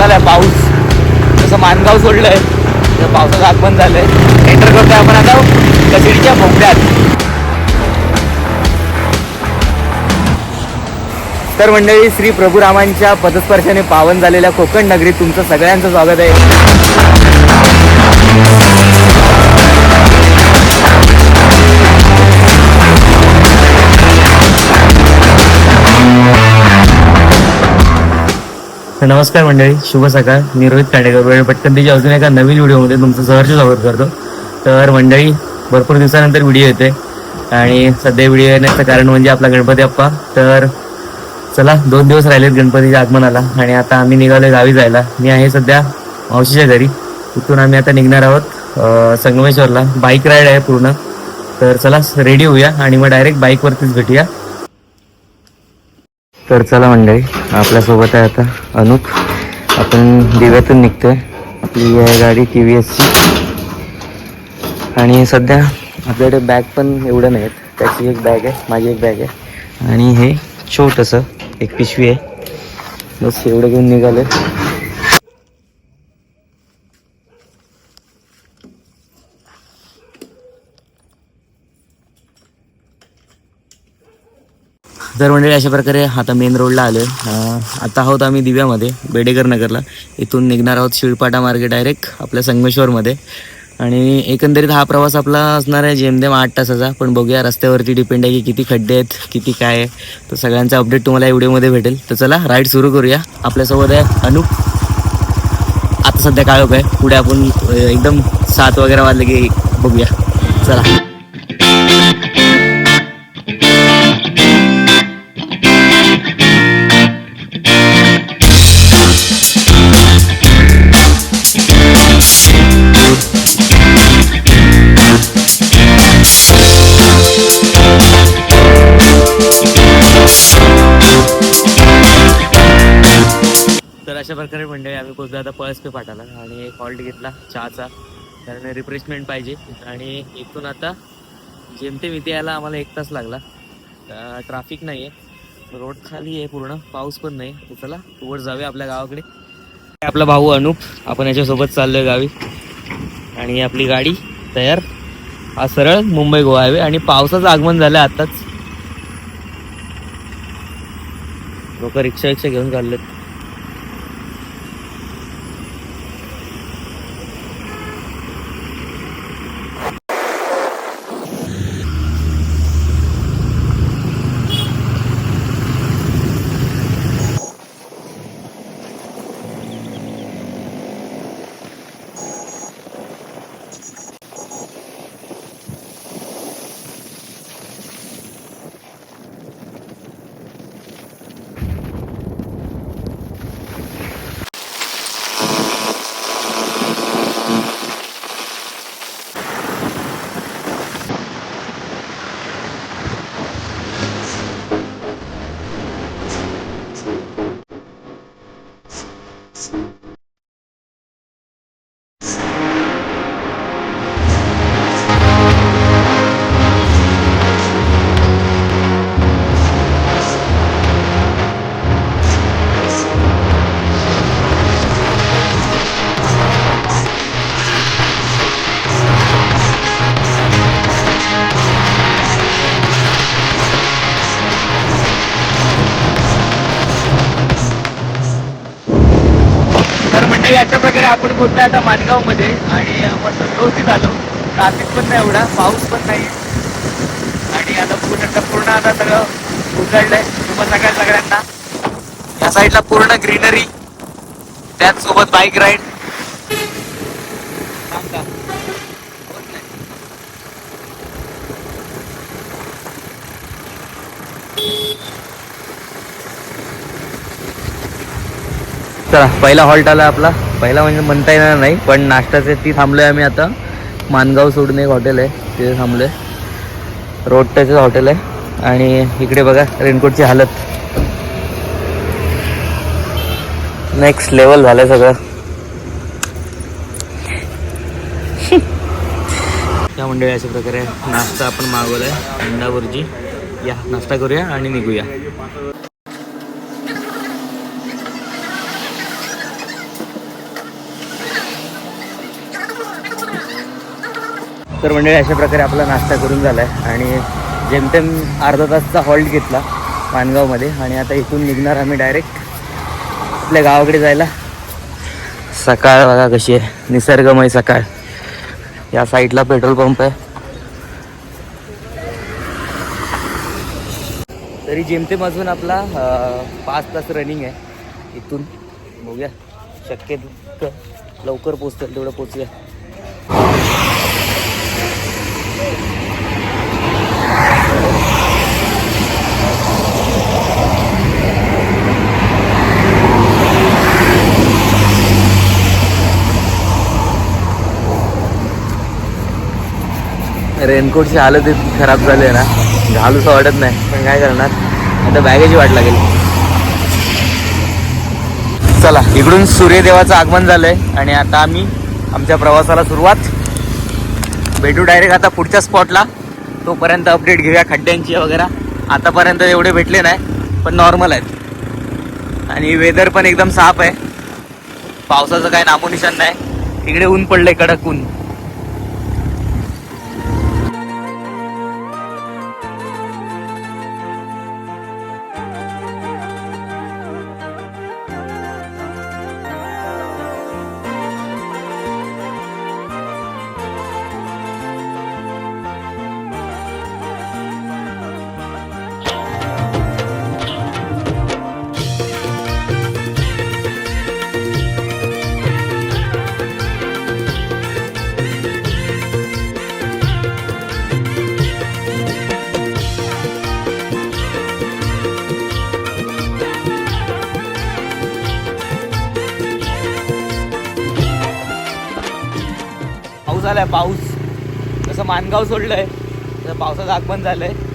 आलाय पाऊस. जसं मानगाव सोडलंय. तसं पावसाचं आगमन झालंय. एंटर करतोय आपण आता. कसिडीच्या भोपड्यात तर मंडळी श्री प्रभू रामांच्या पदस्पर्शाने पावन झालेल्या कोकण नगरीत तुमचं सगळ्यांचं स्वागत आहे. तर नमस्कार मंडळी शुभ सकाळ. मी रोहित कांडेकर वेळ पटकनतीच्या अजून एका नवीन व्हिडिओमध्ये तुमचं सहर्ष स्वागत करतो. तर मंडळी भरपूर दिवसानंतर व्हिडिओ येते आणि सध्या व्हिडिओ येण्याचं कारण म्हणजे आपला गणपती अप्पा तर चला दोन दिवस राहिलेत गणपतीच्या आगमनाला. आणि आता आम्ही निघालो गावी जायला. मी आहे सध्या मावशीच्या घरी. तिथून आम्ही आता निघणार आहोत संगमेश्वरला. बाईक राईड आहे पूर्ण. तर चला रेडी होऊया आणि मग डायरेक्ट बाईकवरतीच भेटूया. तर चला मंडळी आपल्यासोबत आहे आता अनुप. आपण दिव्यातून निघतो आहे आपली आहे गाडी टी व्ही एसची आणि सध्या आपल्याकडे बॅग पण एवढं नाही आहेत त्याची एक बॅग आहे माझी एक बॅग आहे. आणि हे छोटंसं एक पिशवी आहे. बस एवढं घेऊन निघालं तर मंडळी अशा प्रकारे आता मेन रोडला आलो आता आहोत आम्ही दिव्यामध्ये बेडेकर नगरला. इथून निघणार आहोत शिळपाटा मार्गे डायरेक्ट आपल्या संगमेश्वरमध्ये. आणि एकंदरीत हा प्रवास आपला असणार आहे जेमतेम आठ तासाचा. पण बघूया रस्त्यावरती डिपेंड आहे की किती खड्डे आहेत किती काय आहे. तर सगळ्यांचा अपडेट तुम्हाला या व्हिडिओमध्ये भेटेल. तर चला राईड सुरू करूया. आपल्यासोबत आहे अनुप. आता सध्या काळोख आहे पुढे आपण एकदम सात वगैरे वाजले की बघूया. चला. आम्ही पोचलो आता पळसपे पाठाला आणि एक हॉल्ट घेतला चहाचा. कारण रिफ्रेशमेंट पाहिजे. आणि इथून आता जेमतेम इथे यायला आम्हाला एक तास लागला. ट्रॅफिक नाही आहे रोड खाली आहे पूर्ण. पाऊस पण नाही. तर चला वर जाऊया आपल्या गावाकडे. आपला भाऊ अनुप. आपण याच्यासोबत चाललोय गावी. आणि आपली गाडी तयार. हा सरळ मुंबई गोवा हायवे आणि पावसाचं आगमन झालं आत्ताच. लोक रिक्षा रिक्षा घेऊन चाललेत. आपण आता माणगावमध्ये आणि मस्त व्यवस्थित आलो. ट्राफिक पण नाही एवढा पाऊस पण नाही. आणि आता पूर्ण पूर्ण आता सगळं उघडलंय. तुम्हाला सगळ्या सगळ्यांना या साईडला पूर्ण ग्रीनरी त्याचसोबत बाईक राईड चला पहिला हॉल्ट आला आपला. पहिला म्हणजे म्हणता येणार नाही पण नाश्त्याचे ती थांबलोय आम्ही आता. मानगाव सोडून एक हॉटेल आहे तिथे थांबलोय. रोड टचच हॉटेल आहे. आणि इकडे बघा रेनकोटची हालत. नेक्स्ट लेवल झालंय सगळं. त्या मंडळी अशा प्रकारे नाश्ता आपण मागवलाय अंडा भुर्जी या नाश्ता करूया आणि निघूया. तर मंडळी अशा प्रकारे आपला नाश्ता करून झाला आहे आणि जेमतेम अर्धा तासचा हॉल्ट घेतला मानगावमध्ये आणि आता इथून निघणार आम्ही डायरेक्ट आपल्या गावाकडे जायला. सकाळ बघा कशी आहे. निसर्गमय सकाळ. या साईडला पेट्रोल पंप आहे. तरी जेमतेम अजून आपला पाच तास रनिंग आहे. इथून बघूया. शक्य लवकर पोचतं तेवढं पोचूया रेनकोटची हालत इतकी खराब झाली आहे ना घालूसं वाटत नाही. पण काय करणार? आता बॅगेची वाट लागेल. चला इकडून सूर्यदेवाचं आगमन झालंय आणि आता आम्ही आमच्या प्रवासाला सुरुवात. भेटू डायरेक्ट आता पुढच्या स्पॉटला तोपर्यंत अपडेट घेऊया खड्ड्यांची वगैरे. आतापर्यंत एवढे भेटले नाही पण नॉर्मल आहेत. आणि वेदर पण एकदम साफ आहे. पावसाचं काही नामोनिशान नाही. इकडे ऊन पडलंय कडक ऊन. पाऊस. जसं मानगाव सोडलंय तसं पावसाचं आगमन झालं आहे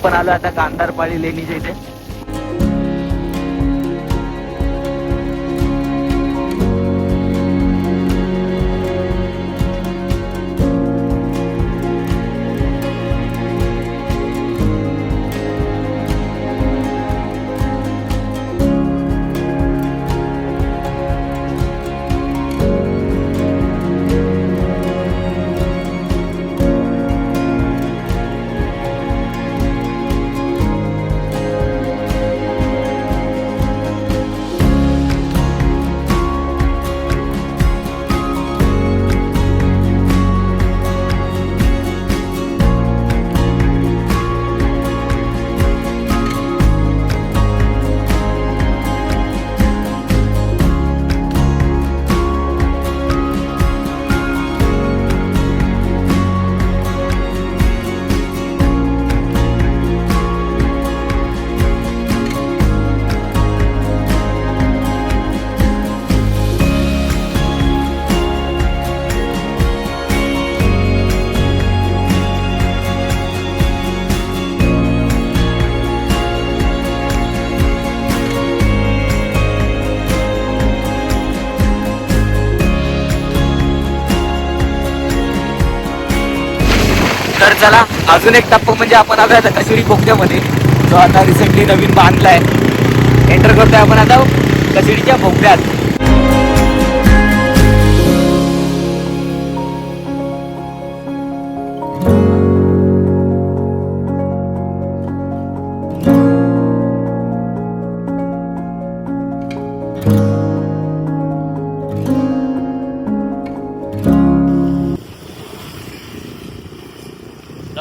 आपण आलो आता कांदारपाळी लेणीच्या इथे. चला अजून एक टप्पा म्हणजे आपण आलो आता कशेरी बोगद्यामध्ये जो आता रिसेंटली नवीन बांधला आहे एंटर करतोय आपण आता कशेरीच्या बोगद्यात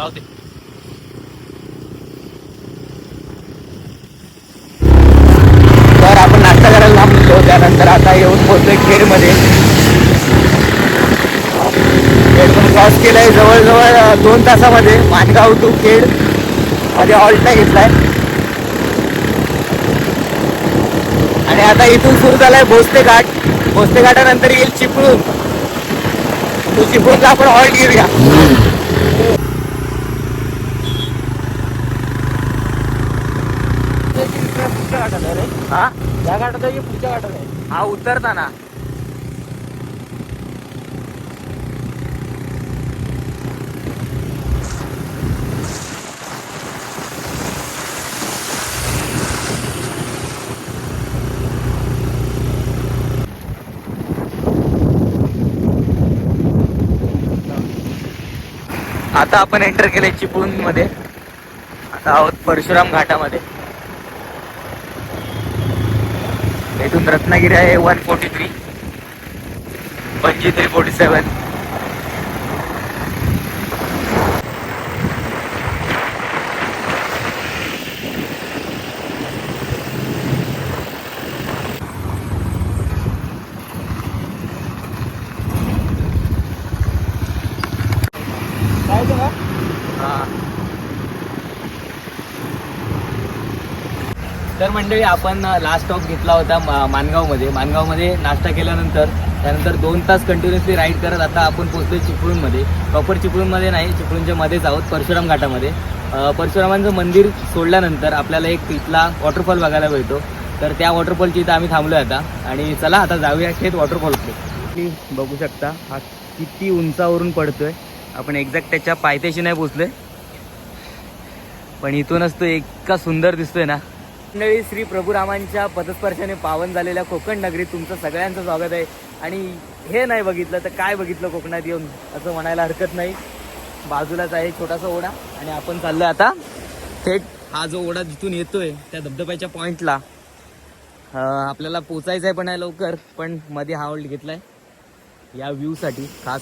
जाऊ तर आपण नाश्ता करायला थांबतो त्यानंतर आता येऊन पोहोचतोय खेडमध्ये. खेड पण क्रॉस केलंय जवळजवळ दोन तासामध्ये. मानगाव टू खेड. मध्ये हॉल्ट घेतलाय. आणि आता इथून सुरू झालाय भोसते घाट. भोसते घाटानंतर येईल चिपळूण. तो चिपळूणचा आपण हॉल्ट घेऊया. हा? त्या घाटात आहे की पुढच्या घाटात आहे? हा उतरताना आता आपण एंटर केले चिपळूणमध्ये आता आहोत परशुराम घाटामध्ये. इथून रत्नागिरी आहे वन फोर्टी थ्री पंचवीस थ्री फोर्टी सेवन मंडळी आपण लास्ट स्टॉप घेतला होता मा- मानगावमध्ये. मानगावमध्ये नाश्ता केल्यानंतर त्यानंतर दोन तास कंटिन्युअसली राईड करत आता आपण पोहोचलो चिपळूणमध्ये. प्रॉपर चिपळूणमध्ये नाही चिपळूणच्या मध्येच आहोत परशुराम घाटामध्ये. परशुरामांचं मंदिर सोडल्यानंतर आपल्याला एक इथला वॉटरफॉल बघायला मिळतो. तर त्या वॉटरफॉलची इथं आम्ही थांबलो आता. आणि चला आता जाऊया थेट वॉटरफॉलकडे बघू शकता हा किती उंचावरून पडतोय. आपण एक्झॅक्ट त्याच्या पायथ्याशी नाही पोचलोय पण इथूनच तो इतका सुंदर दिसतोय ना. मंडळी श्री प्रभुरामांच्या पदस्पर्शाने पावन झालेल्या कोकण नगरीत तुमचं सगळ्यांचं स्वागत आहे. आणि हे नाही बघितलं तर काय बघितलं कोकणात येऊन? असं म्हणायला हरकत नाही. बाजूलाच आहे छोटासा ओढा आणि आपण चाललोय आता. थेट हा जो ओढा जिथून येतोय त्या धबधब्याच्या पॉईंटला आपल्याला पोचायचं आहे पण आहे लवकर पण मध्ये हा ओल्ड घेतलाय. या व्ह्यूसाठी खास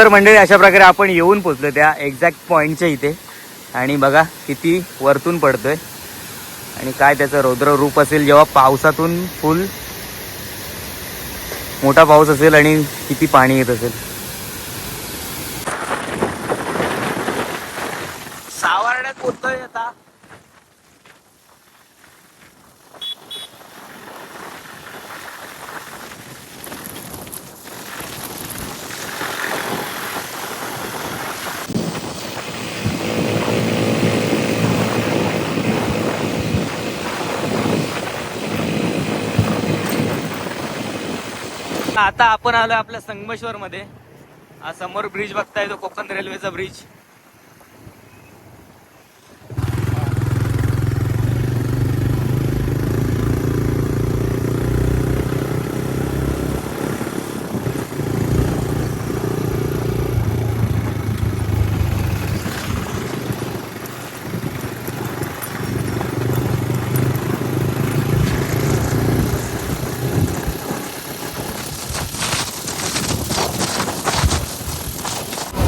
तर मंडळी अशा प्रकारे आपण येऊन पोचलो त्या एक्झॅक्ट पॉईंटच्या इथे. आणि बघा किती वरतून पडतोय. आणि काय त्याचं रौद्र रूप असेल जेव्हा पावसातून फुल मोठा पाऊस असेल आणि किती पाणी येत असेल. सावर्ड्यात पोचतोय आता. आता आपण आलो आपल्या संगमेश्वर मध्ये समोर ब्रिज बघताय तो कोकण रेल्वेचा ब्रिज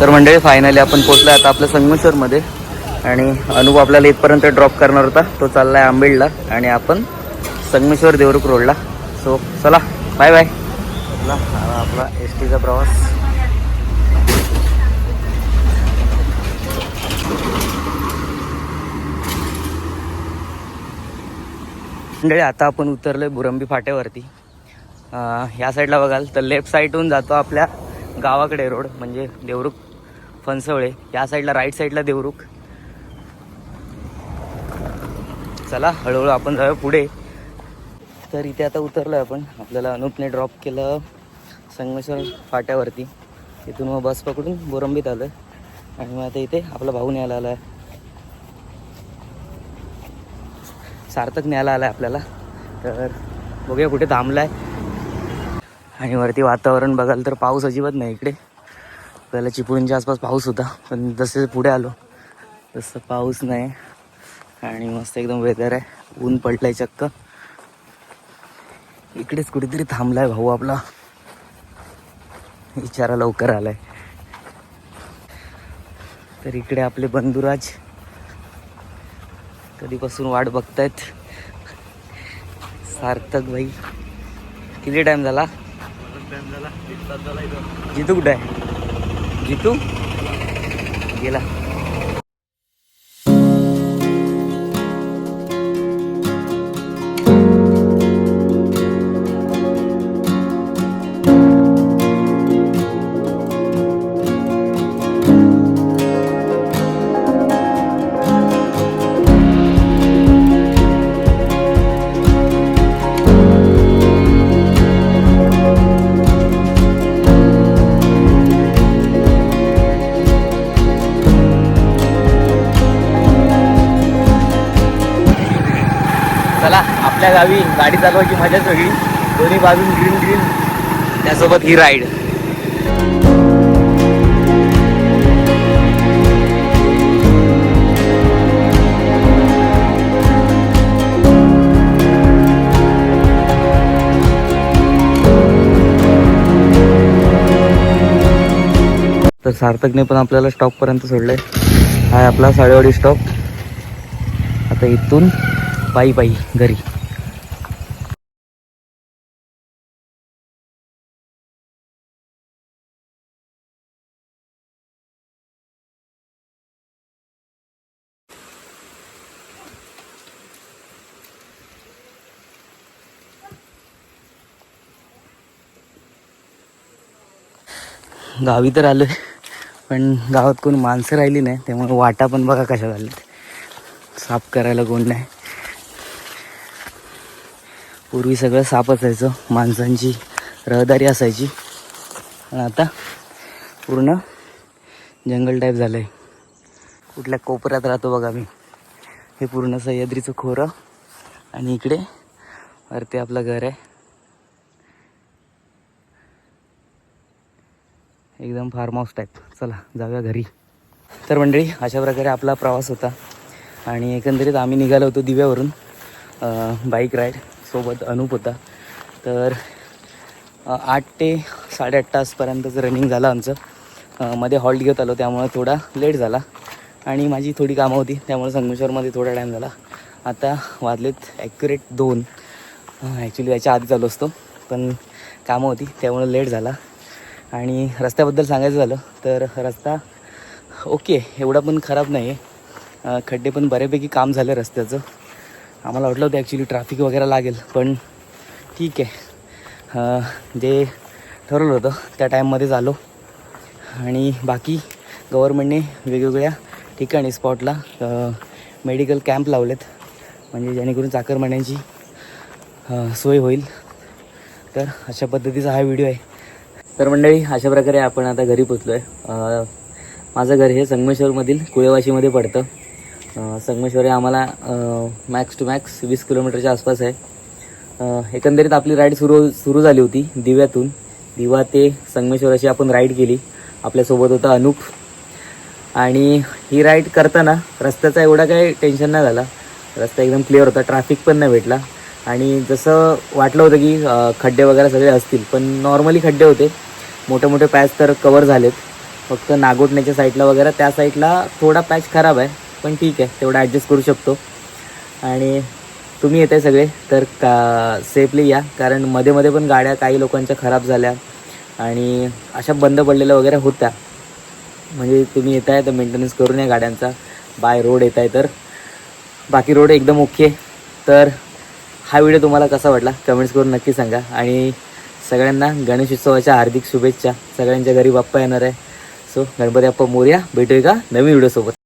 तर मंडळी फायनली आपण पोचलो आता आपल्या संगमेश्वरमध्ये. आणि अनुभव आपल्याला इथपर्यंत ड्रॉप करणार होता. तो चाललाय आंबेडला आणि आपण संगमेश्वर देवरुख रोडला सो चला बाय बाय चला आपला एस टीचा प्रवास. मंडळी आता आपण उतरलोय बुरंबी फाट्यावरती. ह्या साईडला बघाल तर लेफ्ट साईडहून जातो आपल्या गावाकडे रोड म्हणजे देवरुख फणसवळे या साईडला राईट साईडला देवरुख. चला हळूहळू आपण जाऊया पुढे. तर इथे आता उतरलो आपण. आपल्याला अनुपने ड्रॉप केलं संगमेश्वर फाट्यावरती. तिथून मग बस पकडून बोरंबीत आलं आणि मग आता इथे आपला भाऊ न्यायला आला आहे सार्थक न्यायला आला आहे आपल्याला. तर बघूया कुठे थांबलाय. आणि वरती वातावरण बघाल तर पाऊस अजिबात नाही इकडे. पहिला चिपळूणच्या आसपास पाऊस होता पण जसे पुढे आलो तसं पाऊस नाही. आणि मस्त एकदम वेदर आहे. ऊन पडलंय चक्क. इकडेच कुठेतरी थांबलाय भाऊ आपला. विचारा लवकर आलाय. तर इकडे आपले बंधुराज. कधीपासून वाट बघतायत. सार्थक भाई. किती टाइम झाला? जितू कुठे आहे? जितू गेला गावी गाडी चालवायची मजाच वेगळी दोन्ही बाजून ग्रीन ग्रीन त्यासोबत ही राईड तर सार्थकने पण आपल्याला स्टॉपपर्यंत सोडलंय. हा आपला साडेवाडी स्टॉप आता इथून पायी पायी घरी. गावी तर आलोय. पण गावात कोण माणसं राहिली नाही त्यामुळे वाटा पण बघा कशा झाल्यात. साफ करायला कोण नाही. पूर्वी सगळं साफ असायचं माणसांची रहदारी असायची. पण आता पूर्ण जंगल टाईप झालं आहे कुठल्या कोपऱ्यात राहतो बघा मी. हे पूर्ण सह्याद्रीचं खोरं आणि इकडे वरती आपलं घर आहे. एकदम फार्म हाऊस टाईप चला जाऊया घरी. तर मंडळी अशा प्रकारे आपला प्रवास होता. आणि एकंदरीत आम्ही निघालो होतो दिव्यावरून बाईक राईड सोबत अनूप होता. तर आठ ते साडेआठ तासपर्यंतचं रनिंग झालं आमचं. मध्ये हॉल्ट घेत आलो त्यामुळं थोडा लेट झाला. आणि माझी थोडी कामं होती त्यामुळे संगमेश्वरमध्ये थोडा टाईम झाला. आता वाजलेत ॲक्युरेट दोन. ॲक्च्युली याच्या आधी चालू असतो पण कामं होती त्यामुळं लेट झाला. आणि रस्त्याबद्दल सांगायचं झालं तर रस्ता ओके एवढा पण खराब नाही. आहे खड्डे पण बऱ्यापैकी काम झालं रस्त्याचं. आम्हाला वाटलं होतं ॲक्च्युली ट्रॅफिक वगैरे लागेल पण ठीक आहे. जे ठरवलं होतं त्या टाईममध्ये आलो. आणि बाकी गव्हर्मेंटने वेगवेगळ्या ठिकाणी स्पॉटला मेडिकल कॅम्प लावलेत. म्हणजे जेणेकरून चाकरमान्यांची सोय होईल. तर अशा पद्धतीचा हा व्हिडिओ आहे. तर मंडळी अशा प्रकारे आपण आता घरी पोचलो आहे माझं घर हे संगमेश्वरमधील कुळेवाशीमध्ये पडतं. संगमेश्वर हे आम्हाला मॅक्स टू मॅक्स वीस किलोमीटरच्या आसपास आहे. एकंदरीत आपली राईड सुरू सुरू झाली होती दिव्यातून. दिवा ते संगमेश्वर अशी आपण राईड केली. आपल्यासोबत होता अनूप. आणि ही राईड करताना रस्त्याचा एवढा काही टेन्शन नाही झाला. रस्ता एकदम क्लिअर होता. ट्रॅफिक पण नाही भेटला. आणि जसं वाटलं होतं की खड्डे वगैरे सगळे असतील पण नॉर्मली खड्डे होते. मोठे मोठे पॅच तर कवर झालेत. फक्त नागोटण्याच्या साईडला वगैरे त्या साईडला थोडा पॅच खराब आहे पण ठीक आहे तेवढा ॲडजस्ट करू शकतो. आणि तुम्ही येत आहे सगळे तर का सेफली या कारण मध्ये मध्ये पण गाड्या काही लोकांच्या खराब झाल्या. आणि अशा बंद पडलेल्या वगैरे होत्या. म्हणजे तुम्ही येत आहे तर मेंटेनन्स करून या गाड्यांचा. बाय रोड येत आहे तर. बाकी रोड एकदम ओके तर हा व्हिडिओ तुम्हाला कसा वाटला कमेंट्स करून नक्की सांगा. आणि सगळ्यांना गणेश उत्सवाच्या हार्दिक शुभेच्छा. सगळ्यांच्या घरी बाप्पा येणार आहे. सो गणपती बाप्पा मोर्या भेटूया का नवीन व्हिडिओसोबत.